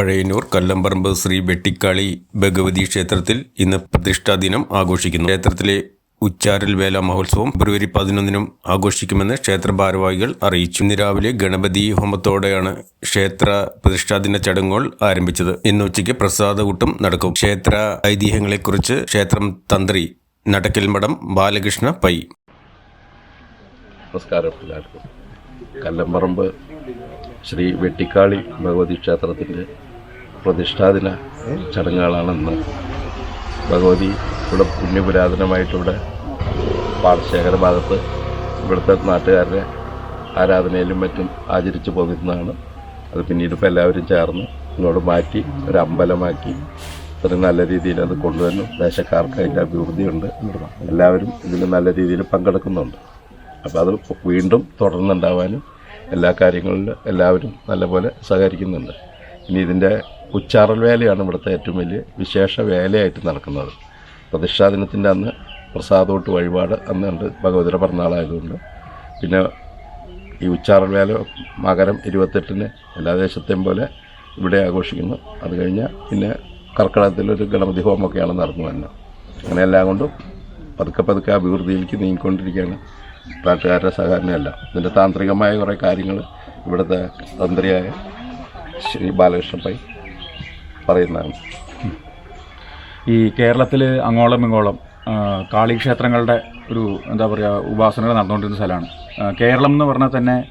പഴയന്നൂർ കല്ലമ്പറമ്പ് ശ്രീ വെട്ടിക്കാളി ഭഗവതി ക്ഷേത്രത്തിൽ ഇന്ന് പ്രതിഷ്ഠാ ദിനം ആഘോഷിക്കുന്നു. ക്ഷേത്രത്തിലെ ഉച്ചാരൽ വേല മഹോത്സവം ഫെബ്രുവരി പതിനൊന്നിനും ആഘോഷിക്കുമെന്ന് ക്ഷേത്ര ഭാരവാഹികൾ അറിയിച്ചു. ഇന്ന് രാവിലെ ഗണപതി ഹോമത്തോടെയാണ് ക്ഷേത്ര പ്രതിഷ്ഠാദിന ചടങ്ങുകൾ ആരംഭിച്ചത്. ഇന്ന് ഉച്ചയ്ക്ക് പ്രസാദകൂട്ടം നടക്കും. ക്ഷേത്ര ഐതിഹ്യങ്ങളെക്കുറിച്ച് ക്ഷേത്രം തന്ത്രി നടക്കൽമഠം ബാലകൃഷ്ണ പൈ. നമസ്കാരം കല്ലമ്പറമ്പ് ശ്രീ വെട്ടിക്കാളി ഭഗവതി ക്ഷേത്രത്തിന്റെ പ്രതിഷ്ഠാദിന ചടങ്ങുകളാണ് ഇന്ന് ഭഗവതി ഇവിടെ പുണ്യപുരാതനമായിട്ടിവിടെ പാടശേഖര ഭാഗത്ത് ഇവിടുത്തെ നാട്ടുകാരുടെ ആരാധനയിലും മറ്റും ആചരിച്ചു പോകുന്നതാണ് അത് പിന്നീട് ഇപ്പോൾ എല്ലാവരും ചേർന്ന് ഇങ്ങോട്ട് മാറ്റി ഒരു അമ്പലമാക്കി അത്രയും നല്ല രീതിയിൽ അത് കൊണ്ടുവന്നു. ദേശക്കാർക്ക് അതിന്റെ അഭിവൃദ്ധിയുണ്ട്. എല്ലാവരും ഇതിൽ നല്ല രീതിയിൽ പങ്കെടുക്കുന്നുണ്ട്. അപ്പോൾ അത് വീണ്ടും തുടർന്നുണ്ടാവാനും എല്ലാ കാര്യങ്ങളിലും എല്ലാവരും നല്ലപോലെ സഹകരിക്കുന്നുണ്ട്. ഇനി ഇതിന്റെ ഉച്ചാറൽ വേലയാണ് ഇവിടുത്തെ ഏറ്റവും വലിയ വിശേഷ വേലയായിട്ട് നടക്കുന്നത്. പ്രതിഷ്ഠാദിനത്തിന്റെ അന്ന് പ്രസാദോട്ട് വഴിപാട് അന്നുണ്ട് ഭഗവതിയുടെ പിറന്നാളായതുകൊണ്ട്. പിന്നെ ഈ ഉച്ചാറൽ വേല മകരം ഇരുപത്തെട്ടിന് എല്ലാ ദേശത്തെയും പോലെ ഇവിടെ ആഘോഷിക്കുന്നു. അത് കഴിഞ്ഞാൽ പിന്നെ കർക്കിടകത്തിലൊരു ഗണപതി ഹോമൊക്കെയാണ് നടന്നു വരുന്നത് അങ്ങനെ എല്ലാം കൊണ്ടും പതുക്കെ പതുക്കെ അഭിവൃദ്ധിയിലേക്ക് നീങ്ങിക്കൊണ്ടിരിക്കുകയാണ് നാട്ടുകാരുടെ സഹകരണമല്ല ഇതിന്റെ താന്ത്രികമായ കുറേ കാര്യങ്ങൾ ഇവിടുത്തെ തന്ത്രിയായ ശ്രീ ബാലകൃഷ്ണൻ പൈ പറയുന്നതാണ്. ഈ കേരളത്തിൽ അങ്ങോളം ഇങ്ങോളം കാളിക്ഷേത്രങ്ങളുടെ ഒരു എന്താ പറയുക ഉപാസനകൾ നടന്നുകൊണ്ടിരുന്ന സ്ഥലമാണ്. കേരളം എന്ന് പറഞ്ഞാൽ തന്നെ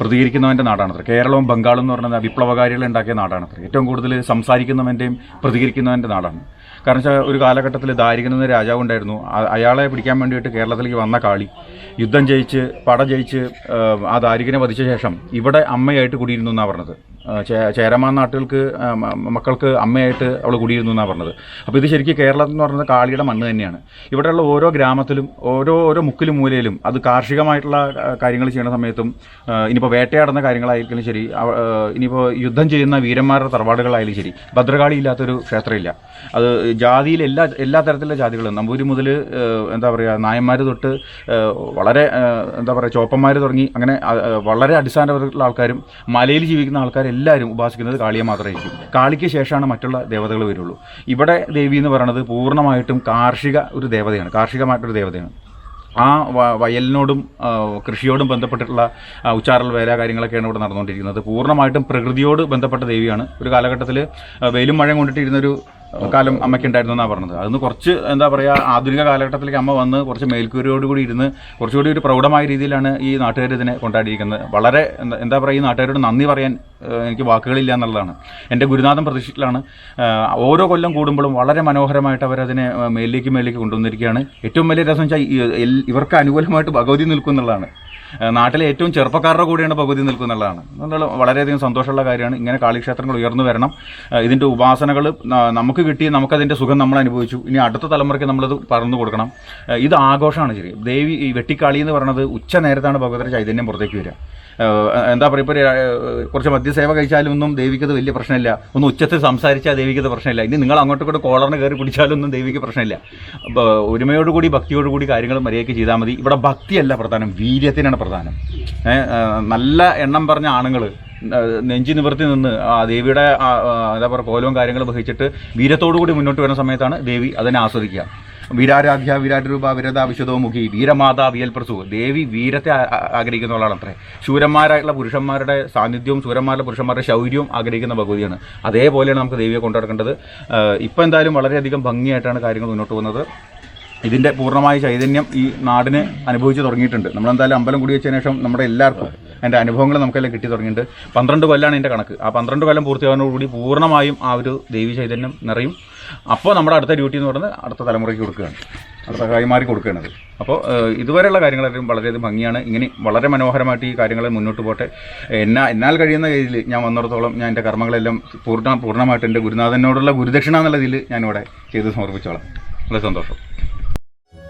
പ്രതികരിക്കുന്നവന്റെ നാടാണത്ര കേരളവും ബംഗാളും എന്ന് പറഞ്ഞാൽ വിപ്ലവകാരികൾ ഉണ്ടാക്കിയ നാടാണത്ര ഏറ്റവും കൂടുതൽ സംസാരിക്കുന്നവന്റെയും പ്രതികരിക്കുന്നവന്റെ നാടാണ്. കാരണം വെച്ചാൽ ഒരു കാലഘട്ടത്തിൽ ദാരികൻ എന്ന രാജാവ് ഉണ്ടായിരുന്നു. അയാളെ പിടിക്കാൻ വേണ്ടിയിട്ട് കേരളത്തിലേക്ക് വന്ന കാളി. യുദ്ധം ജയിച്ച് പട ജയിച്ച് ആ, ദാരികനെ വധിച്ച ശേഷം ഇവിടെ അമ്മയായിട്ട് കുടിയിരുന്നു എന്നാണ് പറഞ്ഞത്. ചേരമാൻ നാട്ടുകൾക്ക് മക്കൾക്ക് അമ്മയായിട്ട് അവൾ കുടിയിരുന്നു എന്നാണ് പറഞ്ഞത്. അപ്പോൾ ഇത് ശരിക്കും കേരളം എന്ന് പറയുന്നത് കാളിയുടെ മണ്ണ് തന്നെയാണ്. ഇവിടെയുള്ള ഓരോ ഗ്രാമത്തിലും ഓരോ ഓരോ മുക്കിലും മൂലയിലും അത് കാർഷികമായിട്ടുള്ള കാര്യങ്ങൾ ചെയ്യുന്ന സമയത്തും ഇനിയിപ്പോൾ വേട്ടയാടുന്ന കാര്യങ്ങളായിരിക്കും ശരി ഇനിയിപ്പോൾ യുദ്ധം ചെയ്യുന്ന വീരന്മാരുടെ തറവാടുകളായാലും ശരി ഭദ്രകാളി ഇല്ലാത്തൊരു ക്ഷേത്രമില്ല. അത് ജാതിയിൽ എല്ലാ എല്ലാ തരത്തിലുള്ള ജാതികളും നമ്പൂരി മുതൽ എന്താ പറയുക നായന്മാർ തൊട്ട് വളരെ എന്താ പറയുക ചോപ്പന്മാർ തുടങ്ങി അങ്ങനെ വളരെ അടിസ്ഥാനപരമായിട്ടുള്ള ആൾക്കാരും മലയിൽ ജീവിക്കുന്ന ആൾക്കാരെല്ലാവരും ഉപാസിക്കുന്നത് കാളിയെ മാത്രമായിരിക്കും. കാളിക്ക് ശേഷമാണ് മറ്റുള്ള ദേവതകൾ വരുള്ളൂ. ഇവിടെ ദേവി എന്ന് പറയുന്നത് പൂർണമായിട്ടും കാർഷിക ഒരു ദേവതയാണ് കാർഷികമായിട്ടൊരു ദേവതയാണ്. ആ വയലിനോടും കൃഷിയോടും ബന്ധപ്പെട്ടിട്ടുള്ള ഉച്ചാറൽ വേല കാര്യങ്ങളൊക്കെയാണ് ഇവിടെ നടന്നുകൊണ്ടിരിക്കുന്നത്. പൂർണമായിട്ടും പ്രകൃതിയോട് ബന്ധപ്പെട്ട ദേവിയാണ്. ഒരു കാലഘട്ടത്തിൽ വെയിലും മഴയും കൊണ്ടിട്ടിരുന്നൊരു കാലം അമ്മയ്ക്ക് ഉണ്ടായിരുന്നു എന്നാണ് പറഞ്ഞത്. അതൊന്ന് കുറച്ച് എന്താ പറയുക ആധുനിക കാലഘട്ടത്തിലേക്ക് അമ്മ വന്ന് കുറച്ച് മേൽക്കൂരയോട് കൂടി ഇരുന്ന് കുറച്ചുകൂടി ഒരു പ്രൗഢമായ രീതിയിലാണ് ഈ നാട്ടുകാർ ഇതിനെ കൊണ്ടാടിയിരിക്കുന്നത്. വളരെ എന്താ പറയുക ഈ നാട്ടുകാരോട് നന്ദി പറയാൻ എനിക്ക് വാക്കുകളില്ല എന്നുള്ളതാണ്. എന്റെ ഗുരുനാഥൻ പ്രതീക്ഷയിലാണ് ഓരോ കൊല്ലം കൂടുമ്പോഴും വളരെ മനോഹരമായിട്ട് അവരതിനെ മേലിലേക്ക് മേലിലേക്ക് കൊണ്ടുവന്നിരിക്കുകയാണ്. ഏറ്റവും വലിയ രസം വെച്ചാൽ ഇവർക്ക് അനുകൂലമായിട്ട് ഭഗവതി നിൽക്കും എന്നുള്ളതാണ് നാട്ടിലെ ഏറ്റവും ചെറുപ്പക്കാരുടെ കൂടെയാണ് പകുതി നിൽക്കുന്നുള്ളതാണ് എന്നുള്ള വളരെയധികം സന്തോഷമുള്ള കാര്യമാണ്. ഇങ്ങനെ കാളിക്ഷേത്രങ്ങൾ ഉയർന്നു വരണം. ഇതിന്റെ ഉപാസനകൾ നമുക്ക് കിട്ടി നമുക്കതിന്റെ സുഖം നമ്മൾ അനുഭവിച്ചു. ഇനി അടുത്ത തലമുറയ്ക്ക് നമ്മളത് പറഞ്ഞു കൊടുക്കണം. ഇത് ആഘോഷമാണ് ശരി. ദേവി ഈ വെട്ടിക്കാളി എന്ന് പറയുന്നത് ഉച്ച നേരത്താണ് ഭഗവതിയുടെ ചൈതന്യം പുറത്തേക്ക് വരിക. എന്താ പറയുക ഇപ്പോൾ കുറച്ച് മദ്യസേവ കഴിച്ചാലും ഒന്നും ദേവിക്കത് വലിയ പ്രശ്നമില്ല. ഒന്ന് ഉച്ചത്തിൽ സംസാരിച്ചാൽ ദേവിക്കത് പ്രശ്നമില്ല. ഇനി നിങ്ങൾ അങ്ങോട്ട് ഇങ്ങോട്ട് കോളറിന് കയറി പിടിച്ചാലൊന്നും ദേവിക്ക് പ്രശ്നമില്ല. ഒരുമയോടുകൂടി ഭക്തിയോടുകൂടി കാര്യങ്ങൾ മര്യാദയ്ക്ക് ചെയ്താൽ മതി. ഇവിടെ ഭക്തിയല്ല പ്രധാനം വീര്യത്തിനാണ് പ്രധാനം. നല്ല എണ്ണം പറഞ്ഞ ആണുങ്ങൾ നെഞ്ചി നിവർത്തി നിന്ന് ആ ദേവിയുടെ എന്താ പറയുക കോലവും കാര്യങ്ങളും വഹിച്ചിട്ട് കൂടി മുന്നോട്ട് വരുന്ന സമയത്താണ് ദേവി അതിനെ ആസ്വദിക്കുക. വീരാരാധ്യ വിരാടരൂപ വിരത വിശദോമുഖി വീരമാതാ വിയൽപ്രസു ദേവി വീരത്തെ ആഗ്രഹിക്കുന്ന ആളാണ് അത്രേ. ശൂരന്മാരായിട്ടുള്ള പുരുഷന്മാരുടെ സാന്നിധ്യവും ശൂരന്മാരുടെ പുരുഷന്മാരുടെ ശൗര്യവും ആഗ്രഹിക്കുന്ന ഭഗവതിയാണ്. അതേപോലെയാണ് നമുക്ക് ദേവിയെ കൊണ്ടുനടക്കേണ്ടത് ഇപ്പം എന്തായാലും വളരെയധികം ഭംഗിയായിട്ടാണ് കാര്യങ്ങൾ മുന്നോട്ട് പോകുന്നത്. ഇതിന്റെ പൂർണമായ ചൈതന്യം ഈ നാടിന് അനുഭവിച്ച് തുടങ്ങിയിട്ടുണ്ട്. നമ്മളെന്തായാലും അമ്പലം കൂടി വെച്ചതിന് ശേഷം നമ്മുടെ എല്ലാവർക്കും എന്റെ അനുഭവങ്ങൾ നമുക്കെല്ലാം കിട്ടി തുടങ്ങിയിട്ടുണ്ട്. പന്ത്രണ്ട് കൊല്ലാണ് എന്റെ കണക്ക്. ആ പന്ത്രണ്ട് കൊല്ലം പൂർത്തിയാകുന്നതോടുകൂടി പൂർണമായും ആ ഒരു ദേവി ചൈതന്യം നിറയും. അപ്പോൾ നമ്മുടെ അടുത്ത ഡ്യൂട്ടി എന്ന് പറയുന്നത് അടുത്ത തലമുറയ്ക്ക് കൊടുക്കുകയാണ്. അടുത്ത കൈമാറി കൊടുക്കുകയാണത്. അപ്പോൾ ഇതുവരെയുള്ള കാര്യങ്ങളെല്ലാം വളരെയധികം ഭംഗിയാണ്. ഇങ്ങനെ വളരെ മനോഹരമായിട്ട് ഈ കാര്യങ്ങൾ മുന്നോട്ട് പോട്ടെ. എന്നാ എന്നാൽ കഴിയുന്ന രീതിയിൽ ഞാൻ വന്നിടത്തോളം ഞാൻ എന്റെ കർമ്മങ്ങളെല്ലാം പൂർണ പൂർണമായിട്ട് എന്റെ ഗുരുനാഥനോടുള്ള ഗുരുദക്ഷിണ എന്നുള്ള രീതിയിൽ ഞാനിവിടെ ചെയ്ത് സമർപ്പിച്ചോളാം. വളരെ സന്തോഷം.